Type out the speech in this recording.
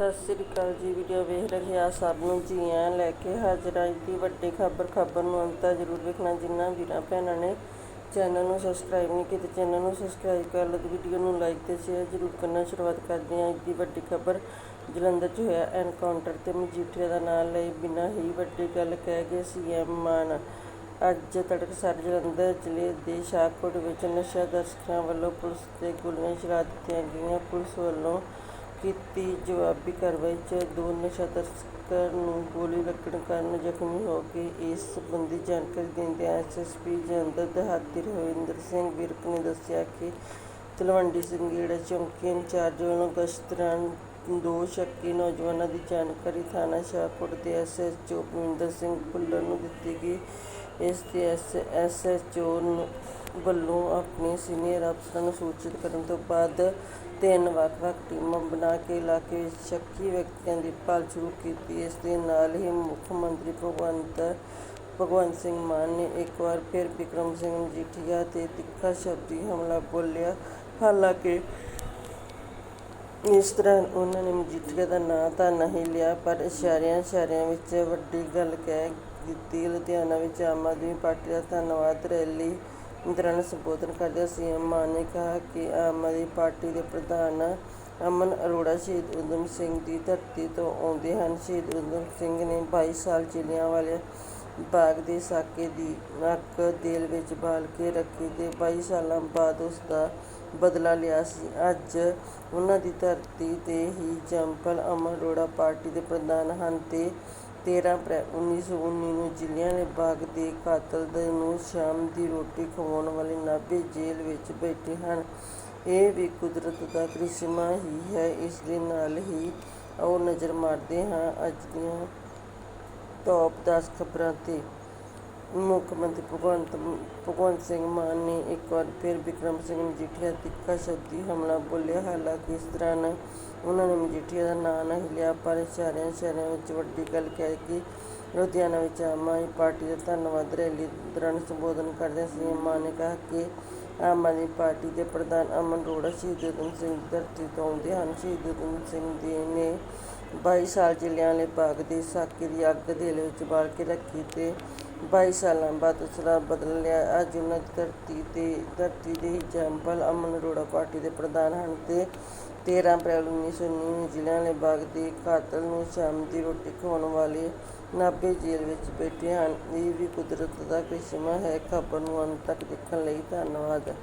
ਸਤਿ ਸ੍ਰੀ ਅਕਾਲ ਜੀ। ਵੀਡੀਓ ਵੇਖ ਰਹੇ ਆ ਸਭ ਨੂੰ ਜੀ ਆਇਆਂ ਲੈ ਕੇ ਹਾਜ਼ਰ ਹਾਂ ਦੀ ਵੱਡੀ ਖਬਰ ਖਬਰ ਨੂੰ ਅੰਤ ਤੱਕ ਜ਼ਰੂਰ ਵੇਖਣਾ। ਜਿਨ੍ਹਾਂ ਵੀਰਾਂ ਭੈਣਾਂ ਨੇ ਚੈਨਲ ਨੂੰ ਸਬਸਕ੍ਰਾਈਬ ਨਹੀਂ ਕੀਤਾ, ਚੈਨਲ ਨੂੰ ਸਬਸਕ੍ਰਾਈਬ ਕਰ ਲਓ ਤੇ ਵੀਡੀਓ ਨੂੰ ਲਾਈਕ ਤੇ ਸ਼ੇਅਰ ਜ਼ਰੂਰ ਕਰਨਾ। ਸ਼ੁਰੂਆਤ ਕਰਦੇ ਹਾਂ ਅੱਜ ਦੀ ਵੱਡੀ ਖਬਰ। ਜਲੰਧਰ 'ਚ ਹੋਇਆ ਐਨਕਾਊਂਟਰ ਤੇ ਮਜੀਠੀਆ ਦਾ ਨਾਮ ਲਈ ਬਿਨਾਂ ਹੀ ਵੱਡੀ ਗੱਲ ਕਹਿ ਗਏ ਸੀਐਮ ਮਾਨ। ਅੱਜ ਤੜਕਸਰ ਜਲੰਧਰ ਜ਼ਿਲ੍ਹੇ ਦੇ ਸ਼ਾਹਕੋਟ ਵਿੱਚ ਨਸ਼ਾ ਤਸਕਰਾਂ ਵੱਲੋਂ ਪੁਲਿਸ ਤੇ ਗੋਲੀਆਂ ਚਲਾ ਦਿੱਤੀਆਂ ਗਈਆਂ। ਪੁਲਿਸ ਵੱਲੋਂ ਕੀਤੀ ਜਵਾਬੀ ਕਾਰਵਾਈ 'ਚ ਦੋ ਨਸ਼ਾ ਤਸਕਰ ਨੂੰ ਗੋਲੀ ਲੱਗਣ ਕਾਰਨ ਜ਼ਖਮੀ ਹੋ ਗਏ ਇਸ ਸੰਬੰਧੀ ਜਾਣਕਾਰੀ ਦਿੰਦਿਆਂ ਐਸਐਸਪੀ ਜਲੰਧਰ ਦਿਹਾਤੀ ਰਵਿੰਦਰ ਸਿੰਘ ਵਿਰਕ ਨੇ ਦੱਸਿਆ ਕਿ ਤਲਵੰਡੀ ਸੰਗੀੜਾ ਚੌਂਕੀ ਇੰਚਾਰਜ ਵੱਲੋਂ ਗਸ਼ਤ ਦੌਰਾਨ ਦੋ ਸ਼ੱਕੀ ਨੌਜਵਾਨਾਂ ਦੀ ਜਾਣਕਾਰੀ ਥਾਣਾ ਸ਼ਾਹਕੋਟ ਦੇ ਐਸਐਚਓ ਭੁਪਿੰਦਰ ਸਿੰਘ ਭੁੱਲਰ ਨੂੰ ਦਿੱਤੀ ਗਈ। ਇਸ ਤੇ ਐਸਐਚਓ ਵੱਲੋਂ ਆਪਣੇ ਸੀਨੀਅਰ ਅਫਸਰਾਂ ਨੂੰ ਸੂਚਿਤ ਕਰਨ ਤੋਂ ਬਾਅਦ ਤਿੰਨ ਵੱਖ-ਵੱਖ ਟੀਮਾਂ ਬਣਾ ਕੇ ਇਲਾਕੇ ਵਿੱਚ ਸ਼ੱਕੀ ਵਿਅਕਤੀਆਂ ਦੀ ਭਾਲ ਸ਼ੁਰੂ ਕੀਤੀ। ਇਸ ਦੇ ਨਾਲ ਹੀ ਮੁੱਖ ਮੰਤਰੀ ਭਗਵੰਤ ਭਗਵੰਤ ਸਿੰਘ ਮਾਨ ਨੇ ਇੱਕ ਵਾਰ ਫਿਰ ਬਿਕਰਮ ਸਿੰਘ ਮਜੀਠੀਆ ਤੇ ਤਿੱਖਾ ਸ਼ਬਦੀ ਹਮਲਾ ਬੋਲਿਆ। ਹਾਲਾਂਕਿ ਇਸ ਤਰ੍ਹਾਂ ਉਹਨਾਂ ਨੇ ਮਜੀਠੀਆ ਦਾ ਨਾਂ ਤਾਂ ਨਹੀਂ ਲਿਆ, ਪਰ ਇਸ਼ਾਰਿਆਂ ਇਸ਼ਾਰਿਆਂ ਵਿੱਚ ਵੱਡੀ ਗੱਲ ਕਹਿ ਦਿੱਤੀ। ਲੁਧਿਆਣਾ ਵਿੱਚ ਆਮ ਆਦਮੀ ਪਾਰਟੀ ਦਾ ਧੰਨਵਾਦ ਰੈਲੀ ਦੌਰਾਨ ਸੰਬੋਧਨ ਕਰਦਿਆਂ ਸੀਐਮ ਮਾਨ ਨੇ ਕਿਹਾ ਕਿ ਆਮ ਆਦਮੀ ਪਾਰਟੀ ਦੇ ਪ੍ਰਧਾਨ ਅਮਨ ਅਰੋੜਾ ਸ਼ਹੀਦ ਊਧਮ ਸਿੰਘ ਦੀ ਧਰਤੀ ਤੋਂ ਆਉਂਦੇ ਹਨ। ਸ਼ਹੀਦ ਊਧਮ ਸਿੰਘ ਨੇ 22 ਸਾਲ ਜਲਿਆਂਵਾਲੇ ਬਾਗ ਦੇ ਸਾਕੇ ਦੀ ਅੱਗ ਦਿਲ ਵਿੱਚ ਬਾਲ ਕੇ ਰੱਖੀ ਤੇ 22 ਸਾਲਾਂ ਬਾਅਦ ਉਸ ਦਾ ਬਦਲਾ ਲਿਆ ਸੀ। ਅੱਜ ਉਹਨਾਂ ਦੀ ਧਰਤੀ ਤੇ ਹੀ ਜੰਪਲ ਅਮਨ ਅਰੋੜਾ ਪਾਰਟੀ ਦੇ ਪ੍ਰਧਾਨ ਹਨ ਤੇ 13 ਅਪ੍ਰੈਲ 1919 ਨੂੰ ਜ਼ਿਲ੍ਹਿਆਂ ਜ਼ਿਲ੍ਹਿਆਂਵਾਲੇ ਬਾਗ ਦੇ ਕਾਤਲ ਨੂੰ ਸ਼ਾਮ ਦੀ ਰੋਟੀ ਖਵਾਉਣ ਵਾਲੇ ਨਾਭੇ ਜੇਲ੍ਹ ਵਿੱਚ ਬੈਠੇ ਹਨ। ਇਹ ਵੀ ਕੁਦਰਤ ਦਾ ਕਰਿਸ਼ਮਾ ਹੀ ਹੈ, ਇਸ ਦੇ ਨਾਲ ਹੀ ਉਹ ਨਜ਼ਰ ਮਾਰਦੇ ਹਾਂ। ਅੱਜ ਦੀਆਂ ਟੌਪ 10 ਖਬਰਾਂ ਤੇ ਮੁੱਖ ਮੰਤਰੀ ਭਗਵੰਤ ਭਗਵੰਤ ਸਿੰਘ ਮਾਨ ਨੇ ਇੱਕ ਵਾਰ ਫਿਰ ਬਿਕਰਮ ਸਿੰਘ ਮਜੀਠੀਆ ਤਿੱਖਾ ਸ਼ਬਦੀ ਹਮਲਾ ਬੋਲਿਆ। ਹਾਲਾਂਕਿ ਇਸ ਦੌਰਾਨ ਉਹਨਾਂ ਨੇ ਮਜੀਠੀਆ ਦਾ ਨਾਂ ਨਹੀਂ ਲਿਆ, ਪਰ ਇਸ਼ਾਰਿਆਂ ਇਸ਼ਾਰਿਆਂ ਵਿੱਚ ਵੱਡੀ ਗੱਲ ਕਹਿ ਕੇ ਲੁਧਿਆਣਾ ਵਿੱਚ ਆਮ ਆਦਮੀ ਪਾਰਟੀ ਦਾ ਧੰਨਵਾਦ ਰੈਲੀ ਦੌਰਾਨ ਸੰਬੋਧਨ ਕਰਦਿਆਂ ਸੀਐਮ ਮਾਨ ਨੇ ਕਿਹਾ ਕਿ ਆਮ ਆਦਮੀ ਪਾਰਟੀ ਦੇ ਪ੍ਰਧਾਨ ਅਮਨ ਅਰੋੜਾ ਸ਼ਹੀਦ ਉਦਮ ਸਿੰਘ ਧਰਤੀ ਤੋਂ ਆਉਂਦੇ ਹਨ। ਸ਼ਹੀਦ ਉਦਮ ਸਿੰਘ ਜੀ ਨੇ 22 ਸਾਲ ਜਲਿਆਂਵਾਲੇ ਬਾਗ ਦੀ ਸਾਕੇ ਦੀ ਅੱਗ ਦਿਲ ਵਿੱਚ ਬਾਲ ਕੇ ਰੱਖੀ ਤੇ 22 ਸਾਲਾਂ ਬਾਅਦ ਉਸ ਬਦਲ ਲਿਆ। ਅੱਜ ਉਹਨਾਂ ਦੀ ਧਰਤੀ ਤੇ, ਧਰਤੀ ਦੇ ਹੀ ਅਮਨ ਅਰੋੜਾ ਪਾਰਟੀ ਦੇ ਪ੍ਰਧਾਨ ਹਨ ਤੇ 13 ਅਪ੍ਰੈਲ 1919 ਨੂੰ ਜਲਿਆਂਵਾਲੇ ਬਾਗ ਦੇ ਕਾਤਲ ਨੂੰ ਸ਼ਾਮ ਦੀ ਰੋਟੀ ਖਵਾਉਣ ਵਾਲੇ ਨਾਭੇ ਜੇਲ੍ਹ ਵਿੱਚ ਬੈਠੇ ਹਨ। ਇਹ ਵੀ ਕੁਦਰਤ ਦਾ ਕਰਿਸ਼ਮਾ ਹੈ। ਖਬਰ ਨੂੰ ਅੰਤ ਤੱਕ ਦੇਖਣ ਲਈ ਧੰਨਵਾਦ।